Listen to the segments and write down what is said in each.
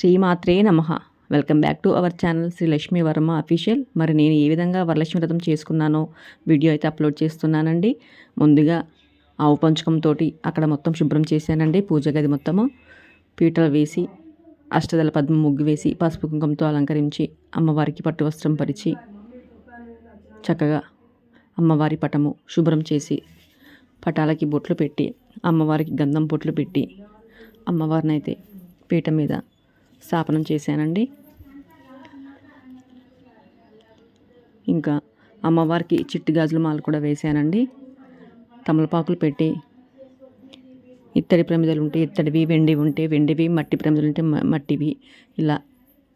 శ్రీమాత్రే నమ. Welcome back to our channel Shri Lakshmi Varma official మరి నేను ఏ విధంగా వరలక్ష్మి వ్రతం చేసుకున్నానో వీడియో అయితే అప్లోడ్ చేస్తున్నానండి. ముందుగా ఆవు పంచకంతో అక్కడ మొత్తం శుభ్రం చేశానండి. పూజ గది మొత్తము. పీటలు వేసి అష్టదల పద్మ ముగ్గు వేసి పసుపు కుంకుమతో అలంకరించి అమ్మవారికి పట్టు వస్త్రం పరిచి చక్కగా అమ్మవారి పటము శుభ్రం చేసి పటాలకి బొట్లు పెట్టి అమ్మవారికి గంధం బొట్లు పెట్టి అమ్మవారిని అయితే పీట మీద స్థాపనం చేశానండి. ఇంకా అమ్మవారికి చిట్టి గాజుల మాల కూడా వేశానండి. తమలపాకులు పెట్టి ఇత్తడి ప్రమిదలు ఉంటే ఇత్తడివి వెండి ఉంటే వెండివి మట్టి ప్రమిదలు ఉంటే మట్టివి ఇలా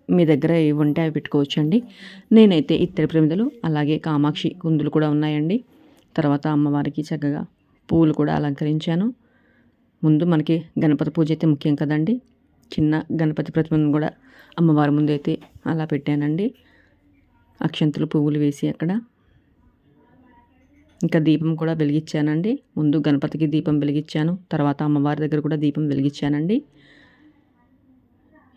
మీ దగ్గర ఏవి ఉంటే అవి పెట్టుకోవచ్చు అండి నేనైతే ఇత్తడి ప్రమిదలు అలాగే కామాక్షి కుందులు కూడా ఉన్నాయండి. తర్వాత అమ్మవారికి చక్కగా పూలు కూడా అలంకరించాను. ముందు మనకి గణపతి పూజ అయితే ముఖ్యం కదండి. చిన్న గణపతి ప్రతిమను కూడా అమ్మవారి ముందైతే అలా పెట్టానండి. అక్షంతులు పువ్వులు వేసి అక్కడ. ఇంకా దీపం కూడా వెలిగించానండి. ముందు గణపతికి దీపం వెలిగించాను. తర్వాత అమ్మవారి దగ్గర కూడా దీపం వెలిగించానండి.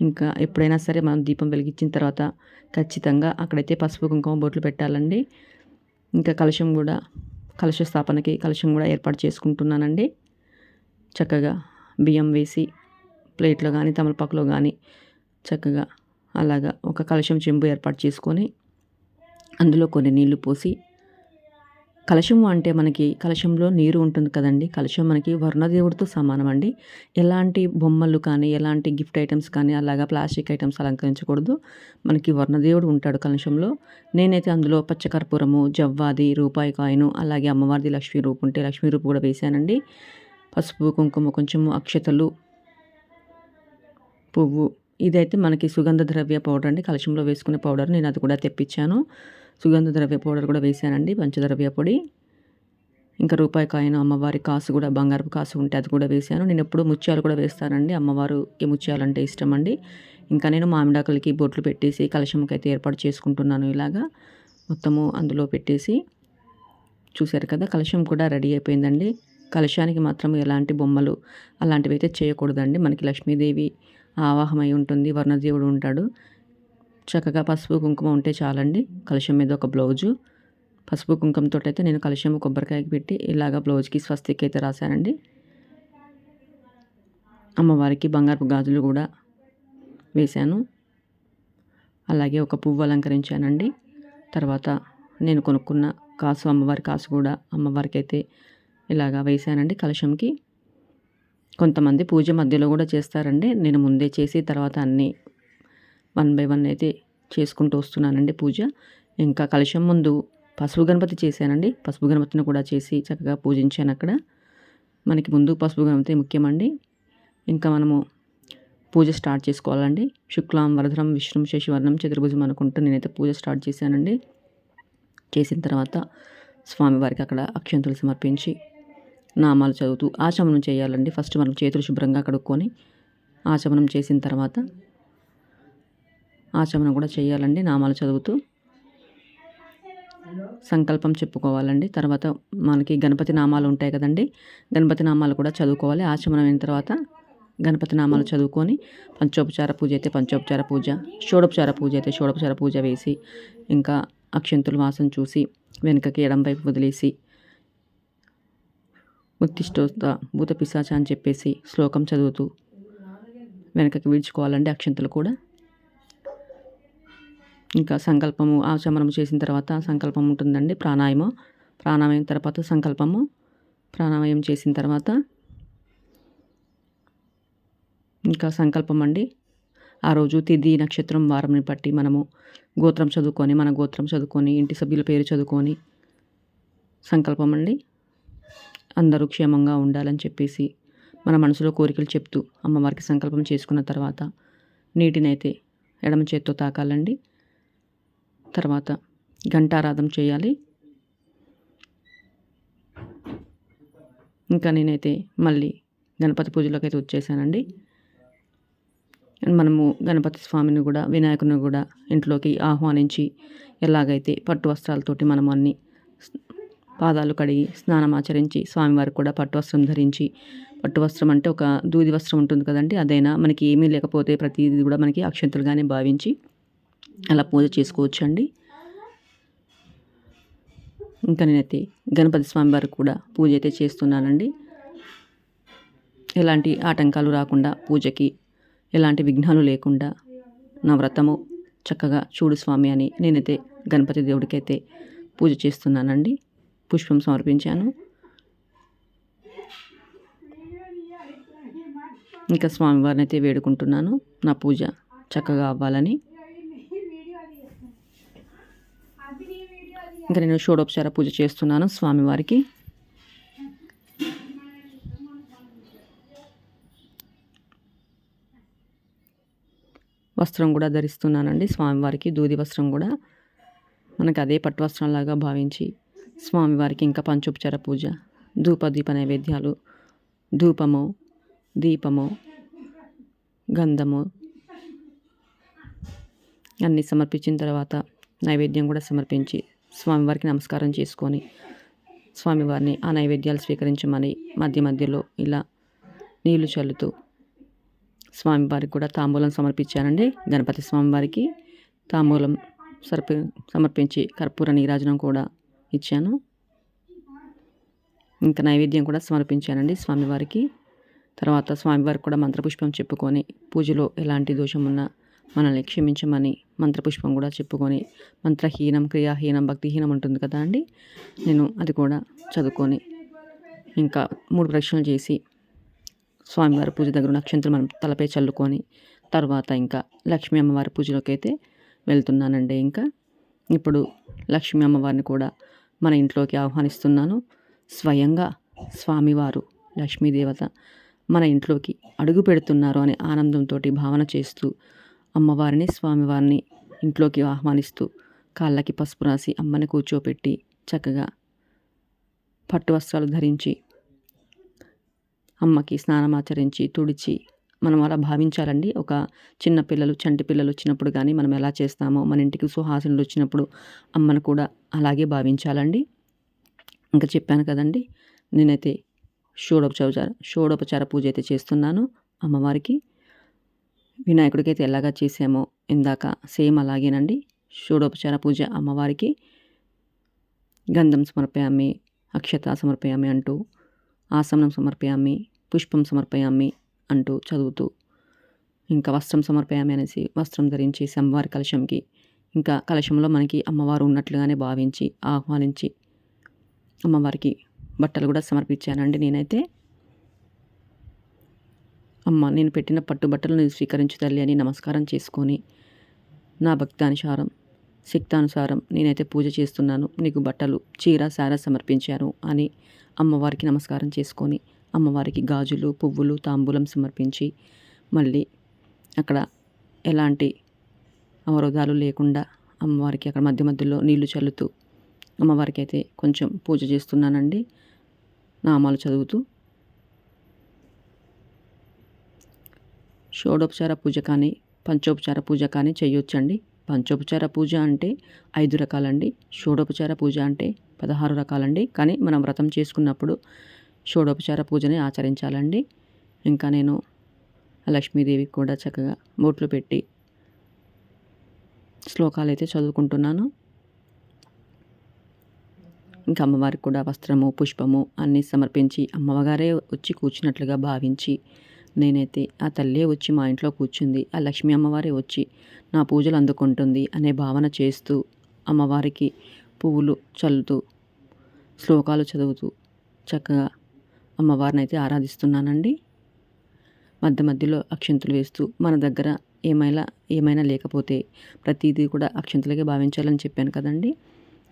ఇంకా ఎప్పుడైనా సరే మనం దీపం వెలిగించిన తర్వాత ఖచ్చితంగా అక్కడైతే పసుపు కుంకుమ బొట్లు పెట్టాలండి. ఇంకా కలశం కూడా కలశ స్థాపనకి కలశం కూడా ఏర్పాటు చేసుకుంటున్నానండి. చక్కగా బియ్యం వేసి ప్లేట్లో కానీ తమలపాకులో కానీ చక్కగా అలాగా ఒక కలశం చెంబు ఏర్పాటు చేసుకొని అందులో కొన్ని నీళ్ళు పోసి కలశం అంటే మనకి కలశంలో నీరు ఉంటుంది కదండి. కలశం మనకి వర్ణదేవుడితో సమానం అండి ఎలాంటి బొమ్మలు కానీ ఎలాంటి గిఫ్ట్ ఐటమ్స్ కానీ అలాగా ప్లాస్టిక్ ఐటమ్స్ అలంకరించకూడదు. మనకి వర్ణదేవుడు ఉంటాడు కలశంలో. నేనైతే అందులో పచ్చకర్పూరము జవ్వాది రూపాయి కాయను అలాగే అమ్మవారిది లక్ష్మీ రూపు ఉంటే లక్ష్మీ రూపు కూడా వేశానండి పసుపు కుంకుమ కొంచెము అక్షతలు పువ్వు. ఇదైతే మనకి సుగంధ ద్రవ్య పౌడర్ అండి. కలశంలో వేసుకునే పౌడర్. నేను అది కూడా తెప్పించాను. సుగంధ ద్రవ్య పౌడర్ కూడా వేశానండి. పంచద్రవ్య పొడి. ఇంకా రూపాయి కాయిన్ అమ్మవారి కాసు కూడా బంగారపు కాసు ఉంటే అది కూడా వేసాను నేను ఎప్పుడు ముత్యాలు కూడా వేస్తానండి. అమ్మవారికి ముత్యాలు అంటే ఇష్టం అండి ఇంకా నేను మామిడాకులకి బొట్లు పెట్టేసి కలశంకి అయితే ఏర్పాటు చేసుకుంటున్నాను ఇలాగా. మొత్తము అందులో పెట్టేసి చూశారు కదా కలశం కూడా రెడీ అయిపోయిందండి. కలశానికి మాత్రం ఎలాంటి బొమ్మలు అలాంటివి అయితే చేయకూడదండి. మనకి లక్ష్మీదేవి ఆవాహమై ఉంటుంది. వర్ణదేవుడు ఉంటాడు. చక్కగా పసుపు కుంకుమ ఉంటే చాలండి. కలశం మీద ఒక బ్లౌజు. పసుపు కుంకుమతో అయితే నేను కలశం కొబ్బరికాయకి పెట్టి ఇలాగ బ్లౌజ్కి స్వస్తిక్ అయితే రాశానండి. అమ్మవారికి బంగారపు గాజులు కూడా వేశాను. అలాగే ఒక పువ్వు అలంకరించానండి. తర్వాత నేను కొనుక్కున్న కాసు అమ్మవారి కాసు కూడా అమ్మవారికి అయితే ఇలాగా వేశానండి కలశంకి. కొంతమంది పూజ మధ్యలో కూడా చేస్తారండి. నేను ముందే చేసి తర్వాత అన్నీ వన్ బై వన్ అయితే చేసుకుంటూ వస్తున్నానండి పూజ. ఇంకా కలశం ముందు పసుపు గణపతి చేశానండి. పసుపు గణపతిని కూడా చేసి చక్కగా పూజించాను అక్కడ. మనకి ముందు పసుపు గణపతి ముఖ్యమండి. ఇంకా మనము పూజ స్టార్ట్ చేసుకోవాలండి. శుక్లాం వరధరం విష్ణు శశివర్ణం చతుర్భుజం అనుకుంటూ నేనైతే పూజ స్టార్ట్ చేశానండి. చేసిన తర్వాత స్వామివారికి అక్కడ అక్షంతులు సమర్పించి నామాలు చదువుతూ ఆచమనం చేయాలండి. ఫస్ట్ మనం చేతులు శుభ్రంగా కడుక్కొని ఆచమనం చేసిన తర్వాత ఆచమనం కూడా చేయాలండి. నామాలు చదువుతూ సంకల్పం చెప్పుకోవాలండి. తర్వాత మనకి గణపతి నామాలు ఉంటాయి కదండి. గణపతి నామాలు కూడా చదువుకోవాలి. ఆచమనం అయిన తర్వాత గణపతి నామాలు చదువుకొని పంచోపచార పూజ అయితే పంచోపచార పూజ షోడోపచార పూజ అయితే షోడోపచార పూజ వేసి ఇంకా అక్షంతులు వాసన చూసి వెనుకకి ఎడం వైపు వదిలేసి ఉత్తిష్టోస్త భూత పిశాచ అని చెప్పేసి శ్లోకం చదువుతూ వెనకకి విడుచుకోవాలండి అక్షంతలు కూడా. ఇంకా సంకల్పము ఆచమనం చేసిన తర్వాత సంకల్పం ఉంటుందండి ప్రాణాయామం. ప్రాణాయామం తర్వాత సంకల్పము ప్రాణాయామం చేసిన తర్వాత ఇంకా సంకల్పం అండి. ఆ రోజు తిథి నక్షత్రం వారంని బట్టి మనము గోత్రం చదువుకొని మన గోత్రం చదువుకొని ఇంటి సభ్యుల పేరు చదువుకొని సంకల్పం అండి. అందరూ క్షేమంగా ఉండాలని చెప్పేసి మన మనసులో కోరికలు చెప్తూ అమ్మవారికి సంకల్పం చేసుకున్న తర్వాత నీటినైతే ఎడమ చేత్తో తాకాలండి. తర్వాత గంటారాధం చేయాలి. ఇంకా నేనైతే మళ్ళీ గణపతి పూజలోకైతే అయితే వచ్చేసానండి మనము గణపతి స్వామిని కూడా వినాయకుని కూడా ఇంట్లోకి ఆహ్వానించి ఎలాగైతే పట్టు వస్త్రాలతోటి మనము అన్ని పాదాలు కడిగి స్నానం ఆచరించి స్వామివారికి కూడా పట్టు వస్త్రం ధరించి పట్టు వస్త్రం అంటే ఒక దూది వస్త్రం ఉంటుంది కదండి అదైనా మనకి ఏమీ లేకపోతే ప్రతిదీ కూడా మనకి అక్షంతలుగానే భావించి అలా పూజ చేసుకోవచ్చు అండి ఇంకా నేనైతే గణపతి స్వామి వారికి కూడా పూజ అయితే చేస్తున్నానండి. ఎలాంటి ఆటంకాలు రాకుండా పూజకి ఎలాంటి విఘ్నాలు లేకుండా నా వ్రతము చక్కగా చూడు స్వామి అని నేనైతే గణపతి దేవుడికైతే పూజ చేస్తున్నానండి. పుష్పం సమర్పించాను. ఇంకా స్వామివారిని అయితే వేడుకుంటున్నాను. నా పూజ చక్కగా అవ్వాలని. ఇంకా నేను షోడోపచార పూజ చేస్తున్నాను స్వామివారికి వస్త్రం కూడా ధరిస్తున్నానండి స్వామివారికి దూది వస్త్రం కూడా. మనకు అదే పట్టు వస్త్రంలాగా భావించి స్వామివారికి ఇంకా పంచోపచార పూజ ధూప దీప నైవేద్యాలు ధూపము దీపము గంధము అన్నీ సమర్పించిన తర్వాత నైవేద్యం కూడా సమర్పించి స్వామివారికి నమస్కారం చేసుకొని స్వామివారిని ఆ నైవేద్యాలు స్వీకరించమని మధ్య మధ్యలో ఇలా నీళ్ళు చల్లుతూ స్వామివారికి కూడా తాంబూలం సమర్పించానండి గణపతి స్వామివారికి తాంబూలం సర్పి సమర్పించి కర్పూర నీరాజనం కూడా ఇచ్చాను. ఇంకా నైవేద్యం కూడా సమర్పించానండి స్వామివారికి. తర్వాత స్వామివారికి కూడా మంత్రపుష్పం చెప్పుకొని పూజలో ఎలాంటి దోషం ఉన్నా మనల్ని క్షమించమని మంత్రపుష్పం కూడా చెప్పుకొని మంత్రహీనం క్రియాహీనం భక్తిహీనం ఉంటుంది కదా అండి? నేను అది కూడా చదువుకొని ఇంకా మూడు ప్రశ్నలు చేసి స్వామివారి పూజ దగ్గర నక్షత్రం మనం తలపై చల్లుకొని తర్వాత ఇంకా లక్ష్మీ అమ్మవారి పూజలోకి అయితే వెళ్తున్నానండి ఇంకా. ఇప్పుడు లక్ష్మీ అమ్మవారిని కూడా మన ఇంట్లోకి ఆహ్వానిస్తున్నాను. స్వయంగా స్వామివారు లక్ష్మీదేవత మన ఇంట్లోకి అడుగు పెడుతున్నారు అనే ఆనందంతో భావన చేస్తూ అమ్మవారిని స్వామివారిని ఇంట్లోకి ఆహ్వానిస్తూ కాళ్ళకి పసుపు రాసి అమ్మని కూర్చోపెట్టి చక్కగా పట్టు వస్త్రాలు ధరించి అమ్మకి స్నానం ఆచరించి తుడిచి మనం అలా భావించాలండి. ఒక చిన్న పిల్లలు చంటి పిల్లలు వచ్చినప్పుడు కానీ మనం ఎలా చేస్తామో మన ఇంటికి సుహాసనలు వచ్చినప్పుడు అమ్మను కూడా అలాగే భావించాలండి. ఇంకా చెప్పాను కదండి నేనైతే షోడోపచార షోడోపచార పూజ అయితే చేస్తున్నాను అమ్మవారికి. వినాయకుడికి అయితే ఎలాగా చేసామో ఇందాక సేమ్ అలాగేనండి. షోడోపచార పూజ అమ్మవారికి. గంధం సమర్పయామి అక్షత సమర్పయామి అంటూ ఆసనం సమర్పయామి పుష్పం సమర్పయామి అంటూ చదువుతూ ఇంకా వస్త్రం సమర్పయామి అనేసి వస్త్రం ధరించి అమ్మవారి కలశంకి ఇంకా కలశంలో మనకి అమ్మవారు ఉన్నట్లుగానే భావించి ఆహ్వానించి అమ్మవారికి బట్టలు కూడా సమర్పించానండి నేనైతే. అమ్మ నేను పెట్టిన పట్టుబట్టలు నేను స్వీకరించు తల్లి అని నమస్కారం చేసుకొని నా భక్తానుసారం శక్తానుసారం నేనైతే పూజ చేస్తున్నాను. నీకు బట్టలు చీర సార సమర్పించాను అని అమ్మవారికి నమస్కారం చేసుకొని అమ్మవారికి గాజులు పువ్వులు తాంబూలం సమర్పించి మళ్ళీ అక్కడ ఎలాంటి అవరోధాలు లేకుండా అమ్మవారికి అక్కడ మధ్య మధ్యలో నీళ్ళు చల్లుతూ అమ్మవారికి అయితే కొంచెం పూజ చేస్తున్నానండి. నామాలు చదువుతూ. షోడోపచార పూజ కానీ పంచోపచార పూజ కానీ చేయొచ్చండి. పంచోపచార పూజ అంటే ఐదు రకాలండి. షోడోపచార పూజ అంటే పదహారు రకాలండి. కానీ మనం వ్రతం చేసుకున్నప్పుడు షోడోపచార పూజని ఆచరించాలండి. ఇంకా నేను లక్ష్మీదేవికి కూడా చక్కగా బొట్లు పెట్టి శ్లోకాలు అయితే చదువుకుంటున్నాను. ఇంకా అమ్మవారికి కూడా వస్త్రము పుష్పము అన్నీ సమర్పించి అమ్మవారే వచ్చి కూర్చున్నట్లుగా భావించి నేనైతే ఆ తల్లే వచ్చి మా ఇంట్లో కూర్చుంది. ఆ లక్ష్మీ అమ్మవారే వచ్చి నా పూజలు అందుకుంటుంది అనే భావన చేస్తూ అమ్మవారికి పువ్వులు చల్లుతూ శ్లోకాలు చదువుతూ చక్కగా అమ్మవారిని అయితే ఆరాధిస్తున్నానండి. మధ్య మధ్యలో అక్షంతులు వేస్తూ మన దగ్గర ఏమైనా ఏమైనా లేకపోతే ప్రతిదీ కూడా అక్షంతులకే భావించాలని చెప్పాను కదండి.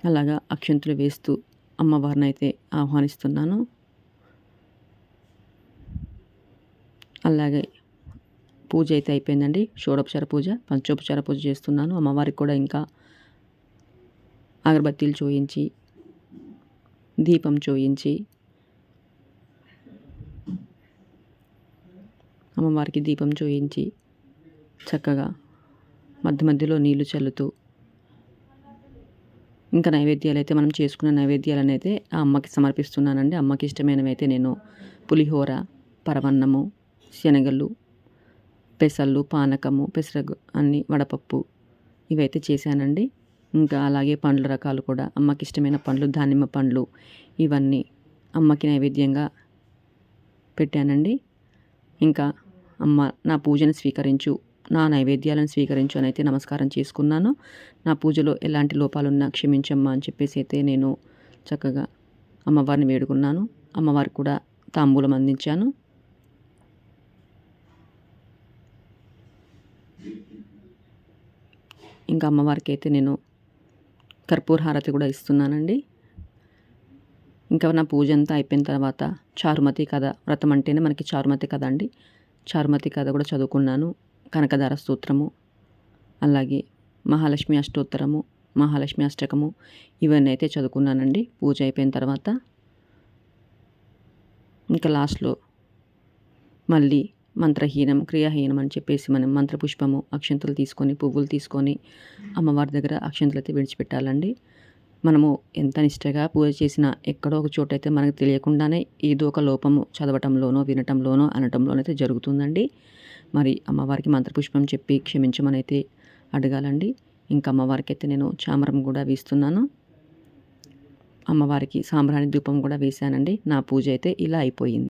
అలాగా అక్షంతులు వేస్తూ అమ్మవారిని అయితే ఆహ్వానిస్తున్నాను. అలాగే పూజ అయితే అయిపోయిందండి. షోడోపచార పూజ పంచోపచార పూజ చేస్తున్నాను. అమ్మవారికి కూడా ఇంకా అగరబత్తీలు చూయించి దీపం చూయించి అమ్మవారికి దీపం చూయించి చక్కగా మధ్య మధ్యలో నీళ్ళు చల్లుతూ ఇంకా నైవేద్యాలు అయితే మనం చేసుకున్న నైవేద్యాలను అయితే ఆ అమ్మకి సమర్పిస్తున్నానండి. అమ్మకి ఇష్టమైనవి అయితే నేను పులిహోర పరవన్నము శనగలు పెసళ్ళు పానకము పెసరగు అన్ని వడపప్పు ఇవైతే చేశానండి. ఇంకా అలాగే పండ్ల రకాలు కూడా అమ్మకి ఇష్టమైన పండ్లు దానిమ్మ పండ్లు ఇవన్నీ అమ్మకి నైవేద్యంగా పెట్టానండి. ఇంకా అమ్మ నా పూజను స్వీకరించు నా నైవేద్యాలను స్వీకరించు అని అయితే నమస్కారం చేసుకున్నాను. నా పూజలో ఎలాంటి లోపాలున్నా క్షమించమ్మా అని చెప్పేసి అయితే నేను చక్కగా అమ్మవారిని వేడుకున్నాను. అమ్మవారికి కూడా తాంబూలం అందించాను. ఇంకా అమ్మవారికి అయితే నేను కర్పూర హారతి కూడా ఇస్తున్నానండి. ఇంకా నా పూజ అంతా అయిపోయిన తర్వాత చారుమతి కథ వ్రతం అంటేనే మనకి చారుమతి కథ అండి. చారుమతి కథ కూడా చదువుకున్నాను. కనకధార స్తోత్రము అలాగే మహాలక్ష్మి అష్టోత్తరము మహాలక్ష్మి అష్టకము ఇవన్నీ అయితే చదువుకున్నానండి. పూజ అయిపోయిన తర్వాత ఇంకా లాస్ట్లో మళ్ళీ మంత్రహీనం క్రియాహీనం అని చెప్పేసి మనం మంత్రపుష్పము అక్షంతలు తీసుకొని పువ్వులు తీసుకొని అమ్మవారి దగ్గర అక్షంతలు అయితే విడిచిపెట్టాలండి. మనము ఎంత నిష్టగా పూజ చేసినా ఎక్కడో ఒక చోట అయితే మనకు తెలియకుండానే ఏదో ఒక లోపము చదవటంలోనో వినటంలోనో అనటంలోనో అయితే జరుగుతుందండి. మరి అమ్మవారికి మంత్రపుష్పం చెప్పి క్షమించమనైతే అడగాలండి. ఇంకా అమ్మవారికి అయితే నేను చామరం కూడా వేస్తున్నాను. అమ్మవారికి సాంబ్రాణి దూపం కూడా వేశానండి. నా పూజ అయితే ఇలా అయిపోయింది.